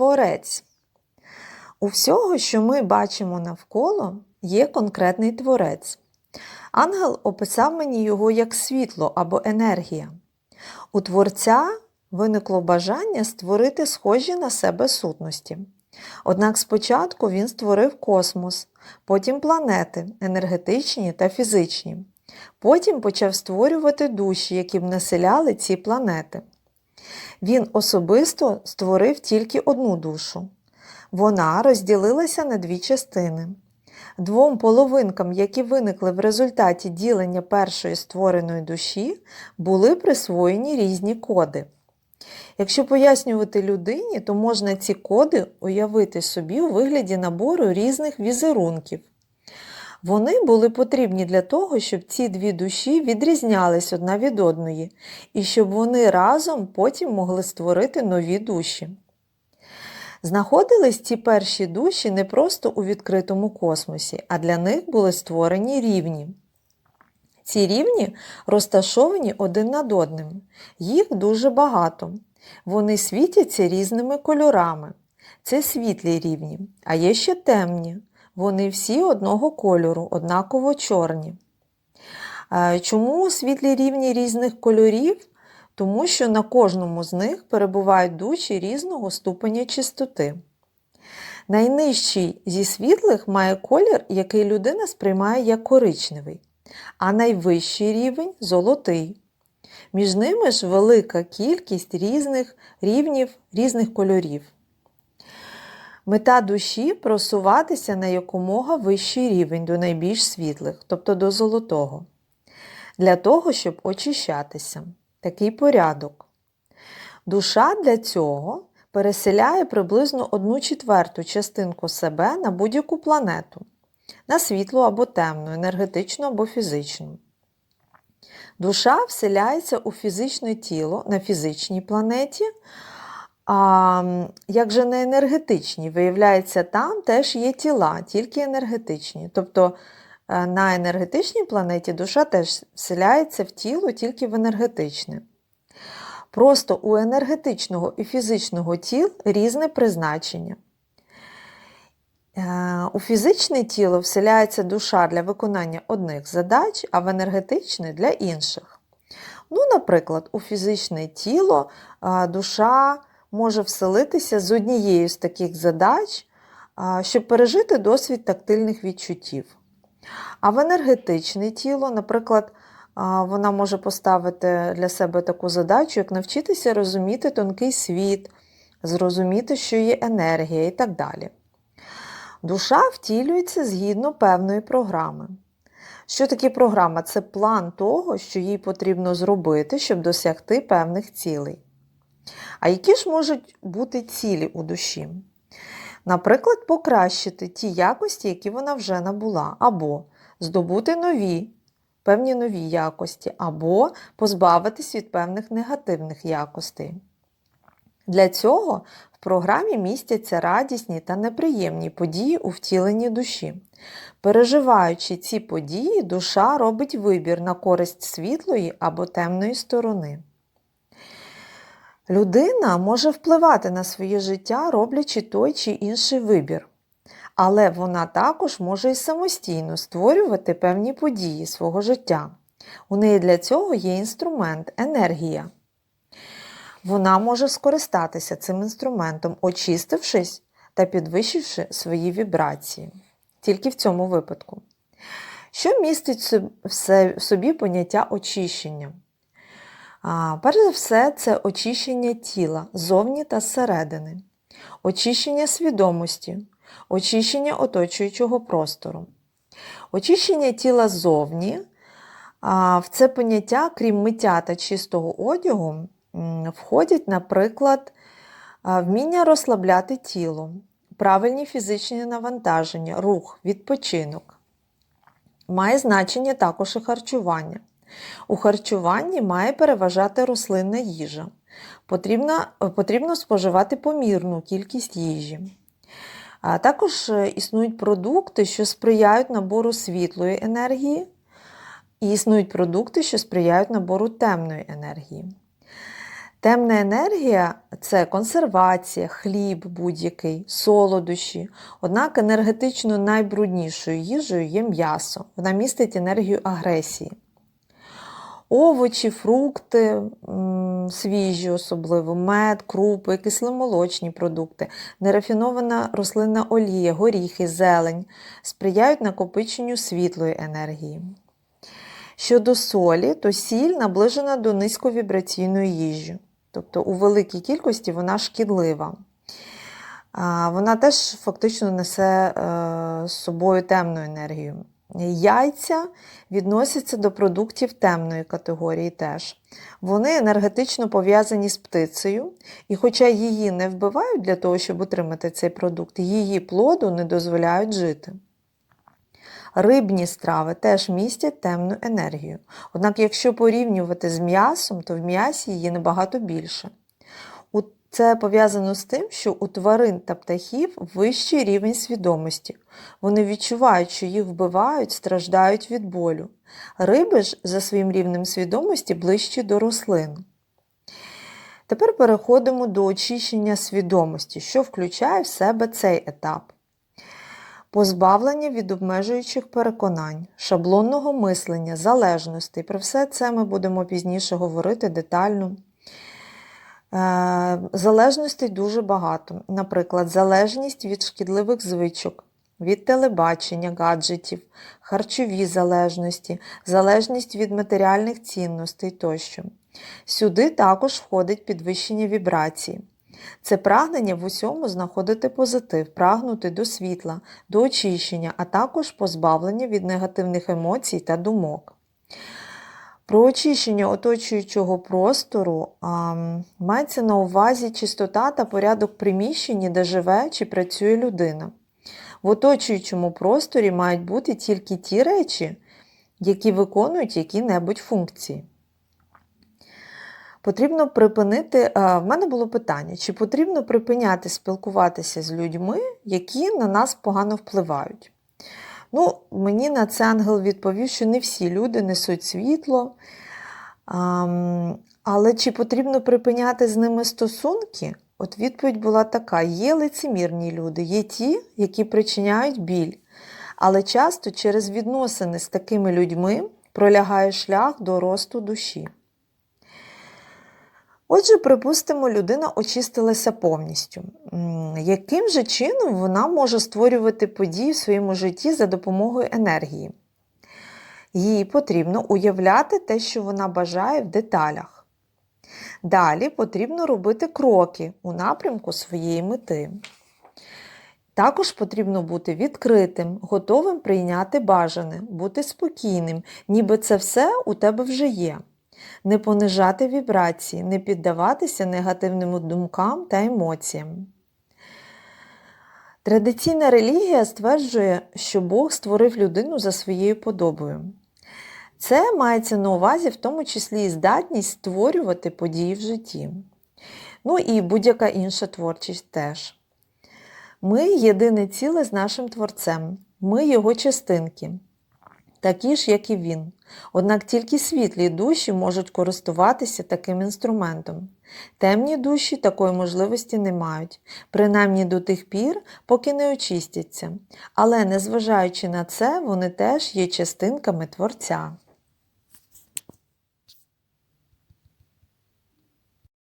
Творець. У всього, що ми бачимо навколо, є конкретний творець. Ангел описав мені його як світло або енергія. У творця виникло бажання створити схожі на себе сутності. Однак спочатку він створив космос, потім планети енергетичні та фізичні. Потім почав створювати душі, які б населяли ці планети. Він особисто створив тільки одну душу. Вона розділилася на дві частини. Двом половинкам, які виникли в результаті ділення першої створеної душі, були присвоєні різні коди. Якщо пояснювати людині, то можна ці коди уявити собі у вигляді набору різних візерунків. Вони були потрібні для того, щоб ці дві душі відрізнялись одна від одної, і щоб вони разом потім могли створити нові душі. Знаходились ці перші душі не просто у відкритому космосі, а для них були створені рівні. Ці рівні розташовані один над одним. Їх дуже багато. Вони світяться різними кольорами. Це світлі рівні, а є ще темні. Вони всі одного кольору, однаково чорні. Е, Чому світлі рівні різних кольорів? Тому що на кожному з них перебувають душі різного ступеня чистоти. Найнижчий зі світлих має колір, який людина сприймає як коричневий, а найвищий рівень золотий. Між ними ж велика кількість різних рівнів різних кольорів. Мета душі просуватися на якомога вищий рівень до найбільш світлих, тобто до золотого, для того, щоб очищатися. Такий порядок. Душа для цього переселяє приблизно одну четверту частинку себе на будь-яку планету, на світлу або темну, енергетичну або фізичну. Душа вселяється у фізичне тіло на фізичній планеті, а як же на енергетичній, виявляється, там теж є тіла, тільки енергетичні. Тобто е, на енергетичній планеті душа теж вселяється в тіло тільки в енергетичне. Просто у енергетичного і фізичного тіл різне призначення. Е, У фізичне тіло вселяється душа для виконання одних задач, а в енергетичне для інших. Ну, Наприклад, у фізичне тіло е, душа може вселитися з однією з таких задач, щоб пережити досвід тактильних відчуттів. А в енергетичне тіло, наприклад, вона може поставити для себе таку задачу, як навчитися розуміти тонкий світ, зрозуміти, що є енергія і так далі. Душа втілюється згідно певної програми. Що таке програма? Це план того, що їй потрібно зробити, щоб досягти певних цілей. А які ж можуть бути цілі у душі? Наприклад, покращити ті якості, які вона вже набула, або здобути нові, певні нові якості, або позбавитись від певних негативних якостей. Для цього в програмі містяться радісні та неприємні події у втіленні душі. Переживаючи ці події, душа робить вибір на користь світлої або темної сторони. Людина може впливати на своє життя, роблячи той чи інший вибір. Але вона також може і самостійно створювати певні події свого життя. У неї для цього є інструмент енергія. Вона може скористатися цим інструментом, очистившись та підвищивши свої вібрації. Тільки в цьому випадку. Що містить в собі поняття очищення? Перш за все, це очищення тіла зовні та зсередини, очищення свідомості, очищення оточуючого простору. Очищення тіла ззовні в це поняття, крім миття та чистого одягу, входять, наприклад, вміння розслабляти тіло, правильні фізичні навантаження, рух, відпочинок. Має значення також і харчування. У харчуванні має переважати рослинна їжа. Потрібно, потрібно споживати помірну кількість їжі. А також е, існують продукти, що сприяють набору світлої енергії, і існують продукти, що сприяють набору темної енергії. Темна енергія це консервація, хліб будь-який, солодощі. Однак енергетично найбруднішою їжею є м'ясо. Вона містить енергію агресії. Овочі, фрукти свіжі, особливо, мед, крупи, кисломолочні продукти, нерафінована рослинна олія, горіхи, зелень сприяють накопиченню світлої енергії. Щодо солі, то сіль наближена до низьковібраційної їжі. Тобто у великій кількості вона шкідлива. Вона теж фактично несе е, з собою темну енергію. Яйця відносяться до продуктів темної категорії теж. Вони енергетично пов'язані з птицею, і хоча її не вбивають для того, щоб отримати цей продукт, її плоду не дозволяють жити. Рибні страви теж містять темну енергію. Однак, якщо порівнювати з м'ясом, то в м'ясі її набагато більше. Це пов'язано з тим, що у тварин та птахів вищий рівень свідомості. Вони відчувають, що їх вбивають, страждають від болю. Риби ж за своїм рівнем свідомості ближчі до рослин. Тепер переходимо до очищення свідомості, що включає в себе цей етап. Позбавлення від обмежуючих переконань, шаблонного мислення, залежностей. Про все це ми будемо пізніше говорити детально. Е, Залежностей дуже багато. Наприклад, залежність від шкідливих звичок, від телебачення, гаджетів, харчові залежності, залежність від матеріальних цінностей тощо. Сюди також входить підвищення вібрації. Це прагнення в усьому знаходити позитив, прагнути до світла, до очищення, а також позбавлення від негативних емоцій та думок. Про очищення оточуючого простору а, мається на увазі чистота та порядок приміщення, де живе чи працює людина. В оточуючому просторі мають бути тільки ті речі, які виконують які-небудь функції. Потрібно припинити. В мене було питання: чи потрібно припиняти спілкуватися з людьми, які на нас погано впливають? Ну, мені на це ангел відповів, що не всі люди несуть світло. Але чи потрібно припиняти з ними стосунки? От відповідь була така: є лицемірні люди, є ті, які причиняють біль. Але часто через відносини з такими людьми пролягає шлях до росту душі. Отже, припустимо, людина очистилася повністю. Яким же чином вона може створювати події в своєму житті за допомогою енергії? Їй потрібно уявляти те, що вона бажає в деталях. Далі потрібно робити кроки у напрямку своєї мети. Також потрібно бути відкритим, готовим прийняти бажане, бути спокійним, ніби це все у тебе вже є. Не понижати вібрації, не піддаватися негативним думкам та емоціям. Традиційна релігія стверджує, що Бог створив людину за своєю подобою. Це мається на увазі в тому числі і здатність створювати події в житті. Ну і будь-яка інша творчість теж. Ми єдине ціле з нашим Творцем, ми його частинки, такі ж, як і він. Однак тільки світлі душі можуть користуватися таким інструментом. Темні душі такої можливості не мають, принаймні до тих пір, поки не очистяться. Але незважаючи на це, вони теж є частинками Творця.